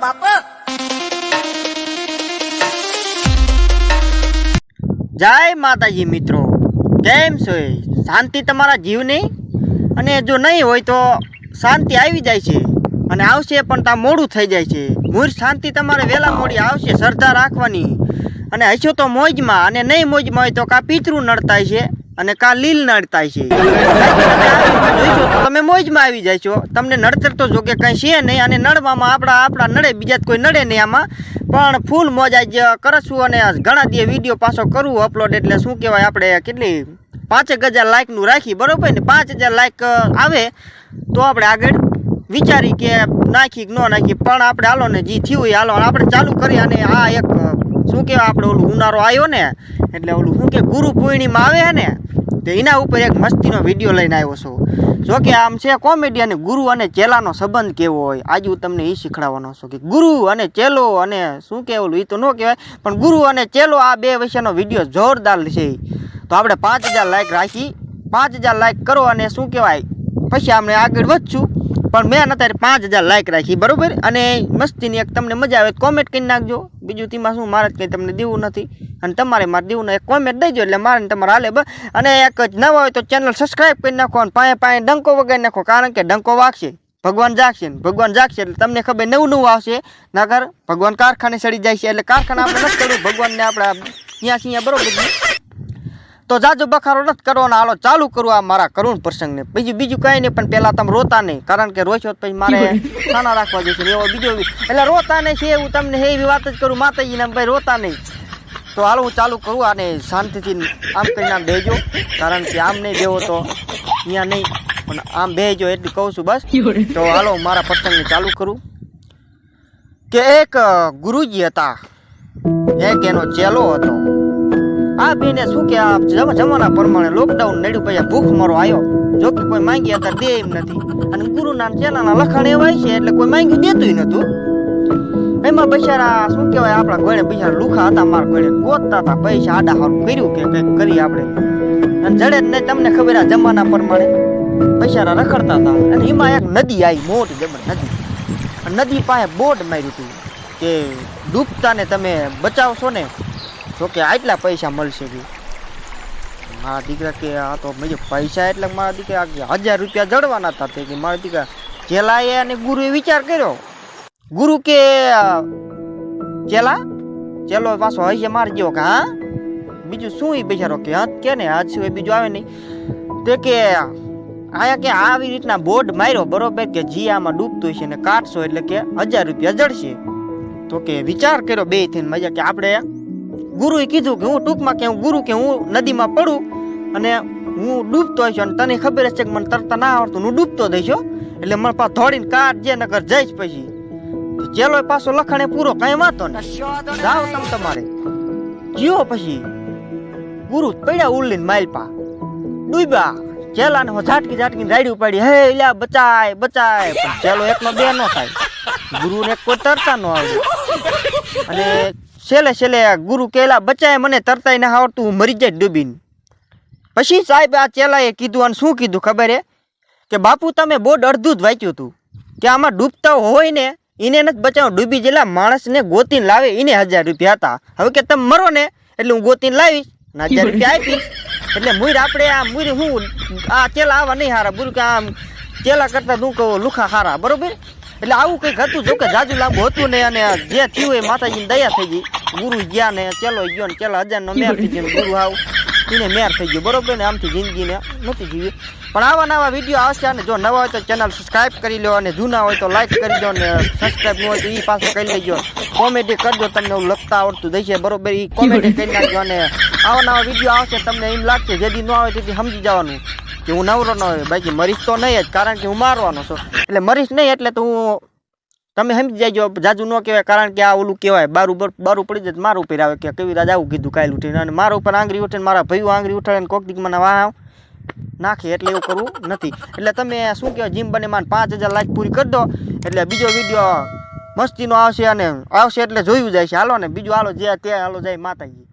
બાપા. જય માતાજી મિત્રો. કેમ છો શાંતિ તમારા જીવની? અને જો નહીં હોય તો શાંતિ આવી જાય છે. અને આવશે પણ ત્યાં મોડું થઈ જાય છે. મૂળ શાંતિ તમારે વહેલા મોડી આવશે, શ્રદ્ધા રાખવાની. અને હશો તો મોજમાં, અને નહીં મોજમાં હોય તો કાં પિતૃ નડતાય છે. અને કા લીલ નડતાય છે. તમે મોજમાં આવી જાય છો. તમને નડતર તો જોકે કંઈ છે નહીં અને નડવામાં આપણા આપણા નડે બીજા કોઈ નડે નહીં આમાં. પણ ફૂલ મોજા જ કરશું અને ઘણા દિવસ વીડિયો પાછો કરવું અપલોડ એટલે શું કહેવાય, આપણે કેટલી? પાંચેક હજાર લાઇકનું રાખી, બરાબર ને? પાંચ હજાર લાઇક આવે તો આપણે આગળ વિચારી કે નાખી કે ન નાખી. પણ આપણે હાલો ને, જે થયું હાલો, આપણે ચાલુ કરી અને આ એક શું કહેવાય, આપણે ઓલું ઉનાળો આવ્યો ને એટલે ઓલું શું કે ગુરુ પૂર્ણિમા આવે ને, તો એના ઉપર એક મસ્તીનો વીડિયો લઈને આવ્યો છું. જો કે આમ છે કોમેડી અને ગુરુ અને ચેલાનો સંબંધ કેવો હોય, આજે હું તમને એ શીખડાવવાનો છું કે ગુરુ અને ચેલો અને શું કે ઓલું એ તો ન કહેવાય, પણ ગુરુ અને ચેલો આ બે વિશેનો વીડિયો જોરદાર છે. તો આપણે પાંચ હજાર લાઈક રાખી, પાંચ હજાર લાઈક કરો અને શું કહેવાય, પછી આપણે આગળ વધશું. પણ મેં અત્યારે પાંચ હજાર લાઇક રાખી, બરોબર? અને મસ્તીની એક તમને મજા આવે કોમેન્ટ કરી નાખજો. બીજું તેમાં શું, મારે કંઈ તમને દેવું નથી. અને તમારે મારે દેવું એક કોમેન્ટ દઈજો એટલે મારે તમારે હાલે બસ. અને એક જ નવા હોય તો ચેનલ સબસ્ક્રાઈબ કરી નાખો અને પાએ પાએ ડંકો વગાડી નાખો, કારણ કે ડંકો વાગશે. ભગવાન જાગશે ભગવાન જાગશે એટલે તમને ખબર નવું નવું આવશે. નગર ભગવાન કારખાને સડી જાય છે, એટલે કારખાના આપણે નથી કરવું ભગવાનને આપણે ત્યાં અહીંયા બરોબર. તો જાજો બખારો નથી કરવાનો. હાલો ચાલુ કરું આ મારા કરુણ પ્રસંગને. બીજું બીજું કઈ નહીં પણ પહેલાં તમે રોતા નહીં. કારણ કે રોશો તો પછી મારે ખાના રાખવા જશે એવો બીજો એટલે રોતા નહીં છે એવું તમને એવી વાત જ કરું. માતાજીને ભાઈ રોતા નહીં. તો હાલો હું ચાલુ કરું અને શાંતિથી આમ કરીને આમ બેજો કારણ કે આમ નહીં દેવો તો અહીંયા નહીં. પણ આમ બેજો એટલું કહું છું બસ. તો હાલો હું મારા પ્રસંગને ચાલુ કરું. કે એક ગુરુજી હતા. એક એનો ચેલો હતો. આ બેને શું કે આ જમાના પ્રમાણે લોકડાઉન નડ્યું પછી ભૂખ મારો આવ્યો જો કે કોઈ માંગી હતા દે એમ નથી. અને ગુરુના ચેલાના લખાણ એવાય છે, એટલે કોઈ માંગ્યું દેતું નતું એમાં બિચારા શું કહેવાય, આપણા ગોળે બિચારા લુખા હતા, મારા ગોળે ગોતતા હતા, પૈસા આડા હારું કર્યું કે કંઈક કરી આપણે. અને જડે જ તમને ખબર આ જમાના પ્રમાણે બિચારા રખડતા હતા. અને એમાં એક નદી આવી મોટી જમણ નદી. નદી પાસે બોર્ડ માર્યું હતું કે ડૂબતાને તમે બચાવશો ને તો કે આટલા પૈસા મળશે બી મારા દીકરા કે આ તો મેં પૈસા એટલે મારા દીકરા હજાર રૂપિયા જડવાના હતા તે મારા દીકરા ચેલાએ અને ગુરુએ વિચાર કર્યો. ગુરુ કે, ચેલા, ચેલો પાછો હશે મારી જેવો કે, હા? બીજું શું એ બિચારો કે? હા કે ને? આજ સિવાય બીજું આવે નહીં. તે કે, આયા કે આવી રીતના બોર્ડ માર્યો, બરોબર? કે જી આમાં ડૂબતું છે ને કાઢશો એટલે કે હજાર રૂપિયા જડશે. તો કે વિચાર કર્યો બે થઈને મજા કે આપણે ગુરુએ કીધું કે હું ટૂંકમાં કે હું ગુરુ કે હું નદીમાં પડું અને હું ડૂબતો હશો અને તને ખબર હશે કે મને તરતા ના આવડતું. હું ડૂબતો દઈશો એટલે મને પાછો ધોડીને કાર જે નગર જઈશ પછી. ચેલો પાછો લખણે પૂરો કઈ વાંધો ને જાઓ તમે તમારે. જીઓ પછી. ગુરુ પડ્યા ઉલ્લીને માલપા. ડૂબ્યા. ચેલાને ઝાટકી ઝાટકીને રાડી ઉપાડી. હે, લ્યા, બચાય બચાય. પણ ચેલો એકનો બે નો થાય. ગુરુને કોઈ તરતા ન આવે અને છેલ્લે છેલ્લે ગુરુ કેલા બચાય મને તરતાય ના આવડતું, હું મરી જાય ડૂબીને. પછી સાહેબ આ ચેલાએ કીધું અને શું કીધું ખબર હે? કે બાપુ, તમે બોર્ડ અડધું જ વાંચ્યું હતું. કે આમાં ડૂબતા હોય ને, એને નથી બચાવ ડૂબી જેલા માણસને ગોતીને લાવે, એને હજાર રૂપિયા હતા. હવે કે તમે મરો ને, એટલે હું ગોતીને લાવીશ ને હજાર રૂપિયા આપીશ. એટલે મુર આપણે આ મુર હું, આ ચેલા આવા નહીં હારા. બુરું કે આમ ચેલા કરતા તું કહું, લુખા હારા. બરોબર? એટલે આવું કંઈક હતું જો કે જાજુ લાંબુ હતું ને અને જે થયું એ માતાજીની દયા થઈ ગઈ. ગુરુ ગયા ને ચેલો ગયો ને ચેલા હજારનો મેર થઈ ગયો ને ગુરુ આવ. એને મેર થઈ ગયો, બરોબર ને? આમથી જિંદગીને નથી જીવી. પણ આવા નવા વીડિયો આવશે અને જો નવા હોય તો ચેનલ સબસ્ક્રાઈબ કરી લો અને જૂના હોય તો લાઈક કરી દો ને સબસ્ક્રાઇબ ન હોય તો એ પાછું કરી લેજો. કોમેડી કરજો તમને એવું લખતા આવડતું દઈશે બરોબર? એ કોમેડી કરી નાખજો અને આવા નવા વીડિયો આવશે તમને એમ લાગશે જેથી ન આવે તેથી સમજી જવાનું કે હું નવરો ન હોય. બાકી મરીશ તો નહીં જ, કારણ કે હું મારવાનો છું. એટલે મરીશ નહીં, એટલે તો હું તમે સમજી જાયજો જાજુ ન કહેવાય, કારણ કે આ ઓલું કહેવાય, બારું બર- પડી જાય મારા ઉપર આવે કે કેવી રાજા આવું કીધું કાયલ ઉઠીને. અને મારા ઉપર આંગળી ઉઠે મારા ભાઈઓ આંગળી ઉઠાડે કોક દીક મને વાહ નાખે એટલે એવું કરવું નથી. એટલે તમે શું કહેવાય જીમ બને માન પાંચ હજાર લાઈક પૂરી કરી દો. એટલે બીજો વીડિયો મસ્તીનો આવશે અને આવશે એટલે જોયું જાય છે. હાલો ને, બીજું હાલો જે ત્યાં હાલો જાય માતાજી.